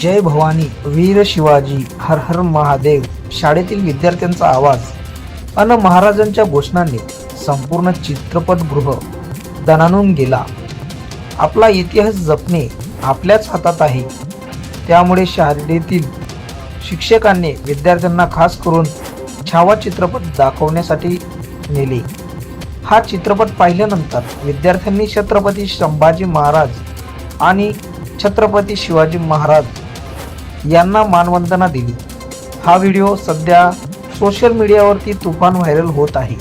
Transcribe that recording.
जय भवानी वीर शिवाजी हर हर महादेव शाळेतील विद्यार्थ्यांचा आवाज अन महाराजांच्या घोषणांनी संपूर्ण चित्रपटगृह दणानून गेला. आपला इतिहास जपणे आपल्याच हातात आहे. त्यामुळे शाळेतील शिक्षकांनी विद्यार्थ्यांना खास करून छावा चित्रपट दाखवण्यासाठी नेले. हा चित्रपट पाहिल्यानंतर विद्यार्थ्यांनी छत्रपती संभाजी महाराज आणि छत्रपती शिवाजी महाराज यांना मानवंदना दिली. हा व्हिडिओ सध्या सोशल मीडियावरती तुफान व्हायरल होत आहे.